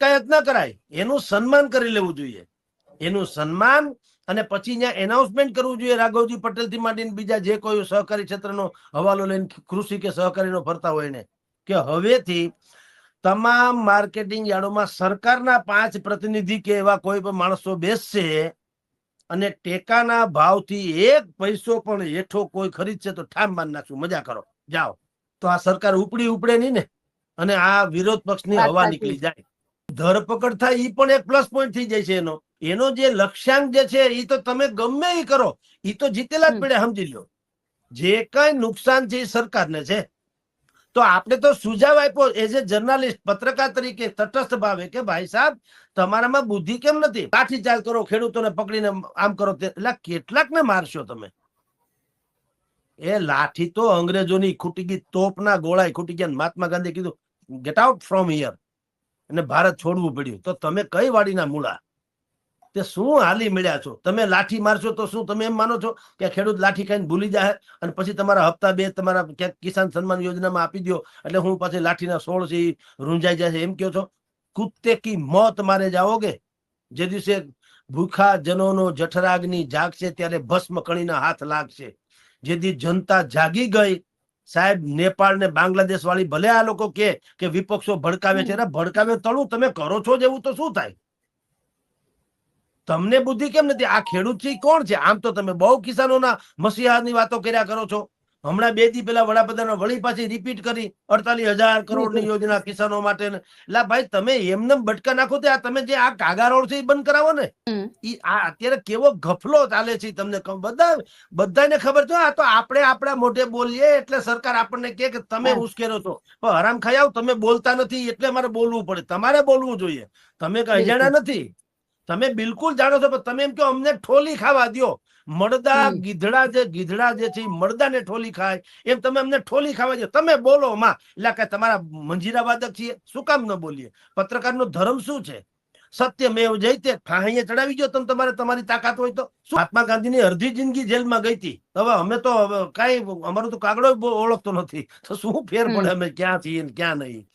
અટકાયત ના કરાય. એનું સન્માન કરી લેવું જોઈએ. એનું સન્માન અને પછી ત્યાં એનાઉન્સમેન્ટ કરવું જોઈએ રાઘવજી પટેલથી માંડીને બીજા જે કોઈ સહકારી ક્ષેત્રનો હવાલો લઈને કૃષિ કે સહકારીનો ફરતા હોય ને કે હવેથી તમામ માર્કેટિંગ યાર્ડોમાં સરકારના પાંચ પ્રતિનિધિ કે એવા કોઈ પણ માણસો બેસશે અને ટેકાના ભાવથી એક પૈસો પણ હેઠો કોઈ ખરીદશે તો ઠામ બાંધ નાખશું. મજા કરો. જાઓ. તો આ સરકાર ઉપડી ઉપડે નહીં ને? અને આ વિરોધ પક્ષની હવા નીકળી જાય. ધરપકડ થાય એ પણ એક પ્લસ પોઈન્ટ થઈ જાય છે એનો. એનો જે લક્ષ્યાંક જે છે એ તો તમે ગમે એ કરો એ તો જીતેલા જ પડે સમજી લો જે કઈ નુકસાન છે એ સરકારને છે. તો આપણે તો સુઝાવ આપ્યો એઝ એ જર્નાલિસ્ટ પત્રકાર તરીકે તટસ્થ ભાવે કે ભાઈ સાહેબ તમારામાં બુદ્ધિ કેમ નથી? લાઠીચાર્જ કરો ખેડૂતોને પકડીને આમ કરો. એટલે કેટલાકને મારશો તમે? એ લાઠી તો અંગ્રેજોની ખૂટી ગઈ તોપના ગોળાએ ખૂટી ગયા મહાત્મા ગાંધી કીધું ગેટ આઉટ ફ્રોમ હિયર અને ભારત છોડવું પડ્યું. તો તમે કઈ વાડીના મૂળા? તે શું હાલી મળ્યા છો? તમે લાઠી મારશો તો શું? તમે એમ માનો છો કે ખેડૂત લાઠી ખાઈને ભૂલી જાય અને પછી તમારા હપ્તા બે તમારા ક્યાંક કિસાન સન્માન યોજનામાં આપી દો એટલે હું પાછી લાઠીના સોળ છે રૂંજાઈ છે એમ કહો છો? કુત્તે કી મોત મારે જાઓગે. જે દિવસે ભૂખા જનોનો જઠરાગની જાગશે ત્યારે ભસ્મ કણીના હાથ લાગશે. જેથી જનતા જાગી ગઈ સાહેબ નેપાળ ને બાંગ્લાદેશ વાળી ભલે આ લોકો કે કે વિપક્ષો ભડકાવે છે ભડકાવે તળું તમે કરો છો જેવું તો શું થાય? તમને બુદ્ધિ કેમ નથી? આ ખેડૂત છે કોણ છે? આમ તો તમે બહુ કિસાનોના મસીહાની વાતો કર્યા કરો છો. હમણાં બે દી પેલા વડાપ્રધાન વળી પાછી રિપીટ કરી અડતાલીસ હજાર કરોડની યોજના કિસાનો માટે એટલે ભાઈ તમે એમને બટકા નાખો તે આ તમે જે આ કાગા રોડ છે એ બંધ કરાવો ને. ઈ આ અત્યારે કેવો ગફલો ચાલે છે તમને બધા બધાને ખબર છે આ તો આપણે આપણા મોઢે બોલીએ એટલે સરકાર આપણને કે તમે ઉશ્કેરો છો. પણ હરામ ખાઈ આવ તમે બોલતા નથી એટલે મારે બોલવું પડે. તમારે બોલવું જોઈએ. તમે કઈ અજાણા નથી? તમે બિલકુલ જાણો છો પણ તમે એમ કહો અમને ઠોલી ખાવા દો મરદા ગીધડા જે ગીધડા જે છે ઈ મળદાને ઠોલી ખાય. એમ તમે અમને ઠોલી ખાવા દો તમે બોલો માં. એટલે કે તમારા મંજીરા વાદક છીએ. શું કામ ન બોલીએ? પત્રકારનો ધર્મ શું છે? સત્યમેવ જયતે ફાહીએ ચડાવી ગયો તમે તમારે તમારી તાકાત હોય તો. મહાત્મા ગાંધીની અડધી જિંદગી જેલમાં ગઈ હતી? હવે અમે તો કઈ કાંઈ અમારું તો કાગડો ઓળખતો નથી. તો શું ફેર પડે અમે? ક્યાં છીએ ક્યાં નહીં?